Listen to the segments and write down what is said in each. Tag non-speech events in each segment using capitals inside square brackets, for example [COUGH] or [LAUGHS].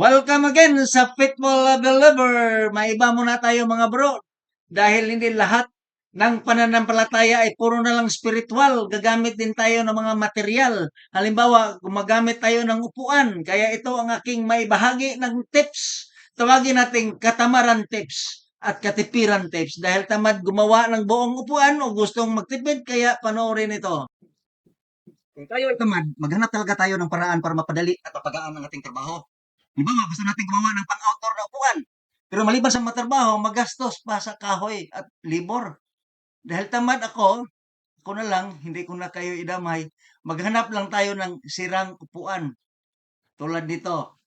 Welcome again sa Fitball Believer. May iba muna tayo mga bro. Dahil hindi lahat ng pananampalataya ay puro na lang spiritual. Gagamit din tayo ng mga material. Halimbawa, gumagamit tayo ng upuan. Kaya ito ang aking maibahagi ng tips. Tawagin nating katamaran tips at katipiran tips. Dahil tamad gumawa ng buong upuan o gustong magtipid, kaya panoorin ito. Kung tayo ay tamad, maghanap talaga tayo ng paraan para mapadali at mapagaan ang ating trabaho. Halimbawa, gusto natin gumawa ng pang-outdoor na upuan. Pero maliban sa matrabaho, magastos pa sa kahoy at libor. Dahil tamad ako, ako na lang, hindi ko na kayo idamay, maghanap lang tayo ng sirang upuan. Tulad nito.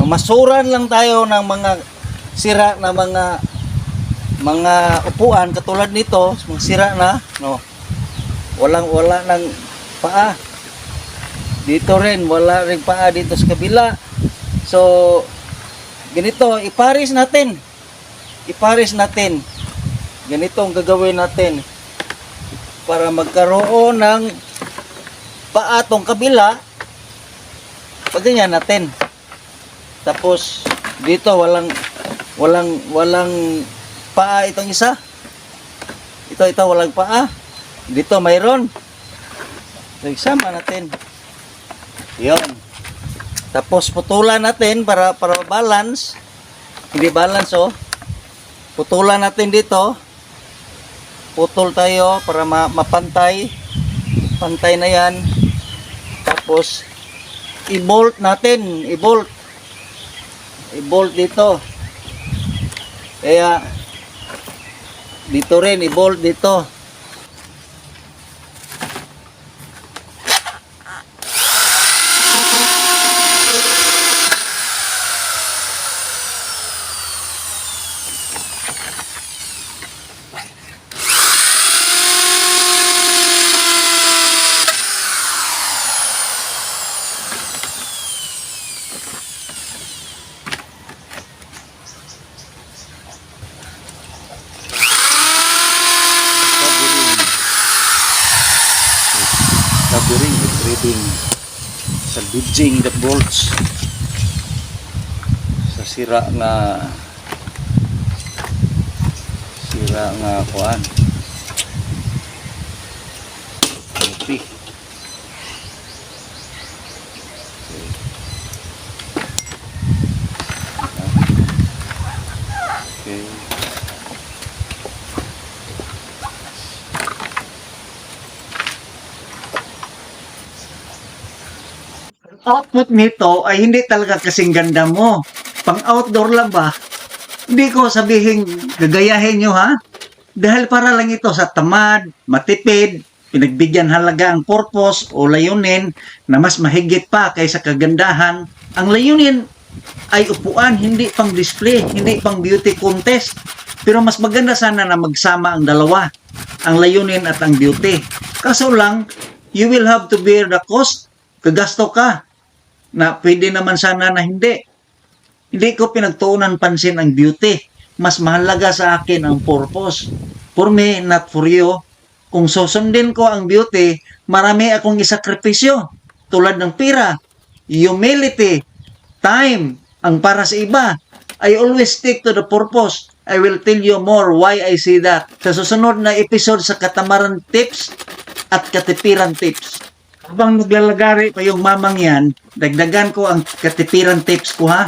Mamasuran lang tayo ng mga sira na mga mga upuan katulad nito, mga sira na, no. Walang wala ng paa. Dito rin wala ring paa dito sa kabila. So ganito, iparis natin. Iparis natin. Ganito ang gagawin natin para magkaroon ng paa tong kabila. Pagganyan natin. Tapos dito walang walang walang paa itong isa. Ito ito walang paa. Dito mayroon. So, isama natin. 'Yon. Tapos putulan natin para para balance. Hindi balance oh. Putulan natin dito. Putol tayo para ma- mapantay. Pantay na 'yan. Tapos i-bolt natin, i-bolt. I-bolt dito. Kaya dito rin i-bolt dito. Threading salvaging the bolts sa sira nga sira nga kuan Kopi. Okay. Output nito ay hindi talaga kasing ganda mo. Pang outdoor lang ba? Hindi ko sabihin gagayahin nyo ha. Dahil para lang ito sa tamad, matipid, pinagbigyan halaga ang purpose o layunin na mas mahigit pa kaysa kagandahan. Ang layunin ay upuan, hindi pang display, hindi pang beauty contest. Pero mas maganda sana na magsama ang dalawa, ang layunin at ang beauty. Kaso lang, you will have to bear the cost. Kagasto ka na pwede naman sana na hindi. Hindi ko pinagtuunan pansin ang beauty. Mas mahalaga sa akin ang purpose. For me, not for you. Kung susundin ko ang beauty, marami akong isakripisyo. Tulad ng pira, humility, time, ang para sa iba. I always stick to the purpose. I will tell you more why I say that. Sa susunod na episode sa Katamaran Tips at Katipiran Tips. Habang naglalagari pa yung mamang yan, dagdagan ko ang katipiran tips ko ha.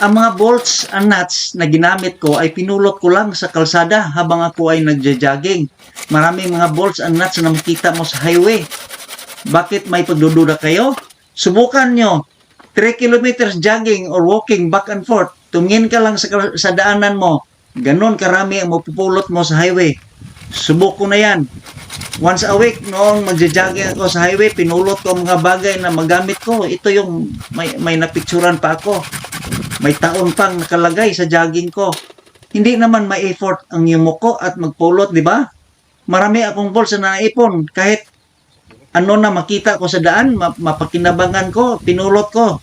Ang mga bolts and nuts na ginamit ko ay pinulot ko lang sa kalsada habang ako ay nagja-jogging. Maraming mga bolts and nuts na makita mo sa highway. Bakit may pagdududa kayo? Subukan nyo. 3 kilometers jogging or walking back and forth. Tumingin ka lang sa, sa daanan mo. Ganon karami ang mapupulot mo sa highway. Subok ko na yan. Once a week, noong magja-jogging ako sa highway, pinulot ko mga bagay na magamit ko. Ito yung may, may napicturan pa ako. May taon pang nakalagay sa jogging ko. Hindi naman may effort ang yumuko at magpulot, di ba? Marami akong balls na naipon. Kahit ano na makita ko sa daan, ma- mapakinabangan ko, pinulot ko.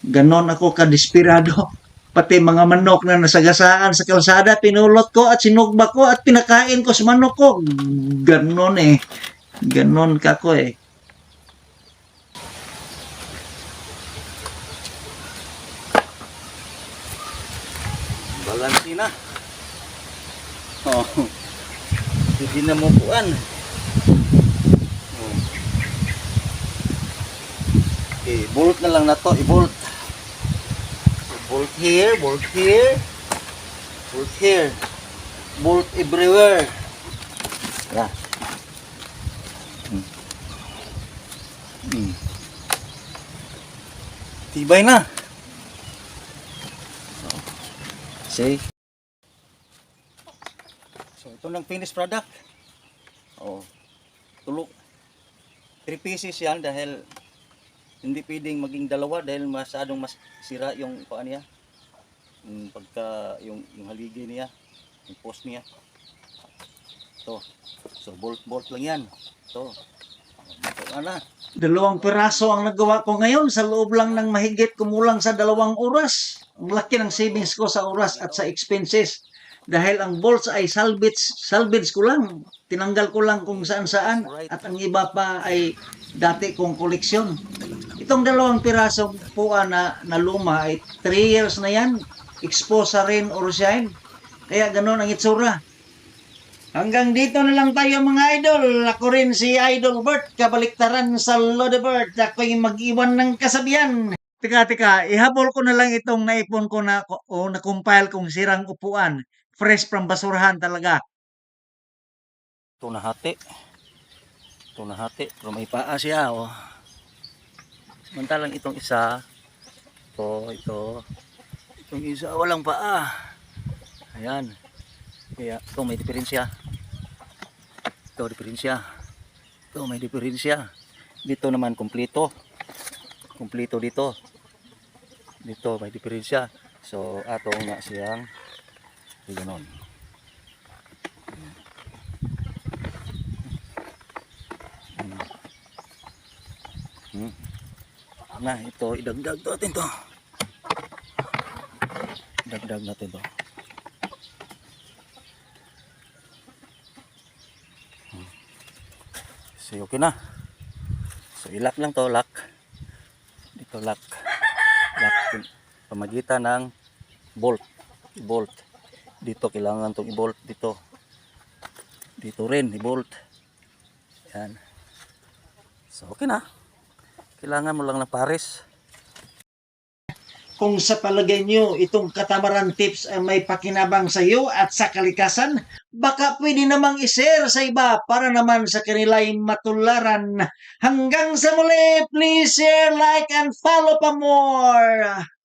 Ganon ako kadesperado. [LAUGHS] Pati mga manok na nasagasaan sa kalsada, pinulot ko at sinugba ko at pinakain ko sa manok ko. Ganon eh. Ganon ka ko eh. Balansi na. Oh. Hindi na mo kuan. Oh. Okay, bolt na lang na to, i-bolt. Bolt here, bolt here. Bolt here. Bolt everywhere. Yeah. Hmm. Hmm. Tibay na. See? So, ito ng finished product. Oh. Tulok. Three pieces yan dahil hindi pwedeng maging dalawa dahil masyadong mas sira yung paa niya. Yung pagka, yung, yung haligi niya. Yung post niya. Ito. So, bolt-bolt lang yan. Ito. Ito na. Dalawang piraso ang nagawa ko ngayon sa loob lang ng mahigit kumulang sa dalawang oras. Ang laki ng savings ko sa oras at sa expenses. Dahil ang bolts ay salvage, salvage ko lang. Tinanggal ko lang kung saan saan. At ang iba pa ay dati kong koleksyon. Itong dalawang piraso po ah, na, na luma ay 3 years na yan. Expose sa rain or shine. Kaya ganun ang itsura. Hanggang dito na lang tayo mga idol. Ako rin si Idol Bert, kabaliktaran sa Lodebert. Ako yung mag-iwan ng kasabihan. Tika, tika, ihabol ko na lang itong naipon ko na o na-compile kong sirang upuan. Fresh from basurahan talaga. Ito na hati. Ito na hati. Pero may paa siya. Oh. Samantalang itong isa. Ito, ito. Itong isa walang paa. Ayan. Kaya ito may diferensya. Ito diferensya. Ito may diferensya. Dito naman kumpleto. Kumpleto dito. Dito may diferensya. So ato nga siyang Ito Na, ito, idagdag natin to. Dagdag natin to. Hmm. So, okay na. So, ilak lang to, lock. Dito, lock. Lock. Pamagitan ng bolt. Bolt. Dito, kailangan tong i-bolt dito. Dito rin, i-bolt. Yan. So, okay na. Kailangan mo lang ng pares. Kung sa palagay nyo itong katamaran tips ay may pakinabang sa iyo at sa kalikasan, baka pwede namang ishare sa iba para naman sa kanila'y matularan. Hanggang sa muli, please share, like, and follow pa more!